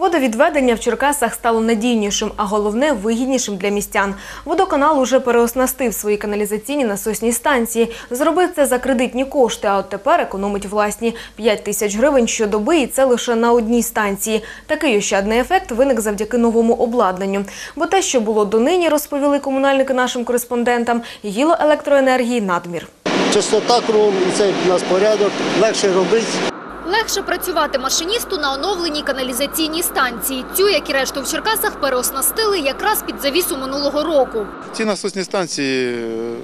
Водовідведення в Черкасах стало надійнішим, а головне вигіднішим для містян. Водоканал уже переоснастив свої каналізаційні насосні станції. Зробив це за кредитні кошти, а от тепер економить власні 5 тисяч гривень щодоби, і це лише на одній станції. Такий ощадний ефект виник завдяки новому обладнанню. Бо те, що було донині, розповіли комунальники нашим кореспондентам, їло електроенергії надмір. Чистота кругом, і це у нас порядок, легше робити. Легше працювати машиністу на оновленій каналізаційній станції. Цю, як і решту в Черкасах, переоснастили якраз під завісу минулого року. Ці насосні станції е,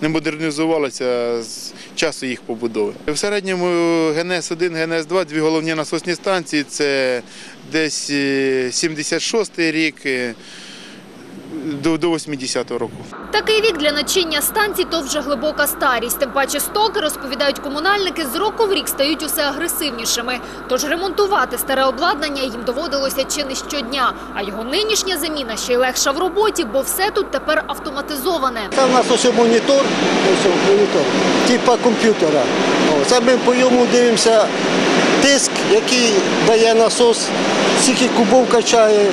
не модернізувалися з часу їх побудови. В середньому ГНС-1, ГНС-2 – дві головні насосні станції. Це десь е, 76-й рік е, до, до 80-го року. Такий вік для начиння станцій – то вже глибока старість. Тим паче стоки, розповідають комунальники, з року в рік стають усе агресивнішими. Тож ремонтувати старе обладнання їм доводилося чи не щодня. А його нинішня заміна ще й легша в роботі, бо все тут тепер автоматизоване. Це в нас ось монітор, ось монітор, типа комп'ютера. Це ми по йому дивимося тиск, який дає насос, скільки кубов качає.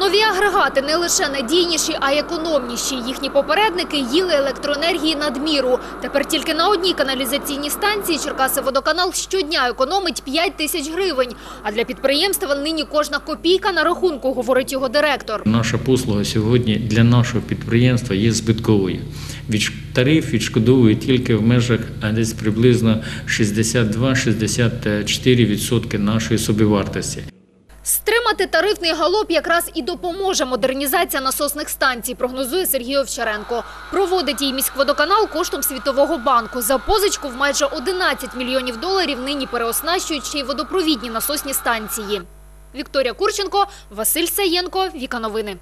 Нові агрегати не лише надійніші, а й економніші. Їхні попередники їли електроенергії надміру. Тепер тільки на одній каналізаційній станції Черкаси-Водоканал щодня економить 5 тисяч гривень. А для підприємства нині кожна копійка на рахунку, говорить його директор. Наша послуга сьогодні для нашого підприємства є збитковою. Тариф відшкодовує тільки в межах десь приблизно 62-64% нашої собівартості. Стримати тарифний галоп якраз і допоможе модернізація насосних станцій, прогнозує Сергій Овчаренко. Проводить її міськводоканал коштом Світового банку. За позичку в майже 11 мільйонів доларів нині переоснащують ще й водопровідні насосні станції. Вікторія Курченко, Василь Саєнко, Віка Новини.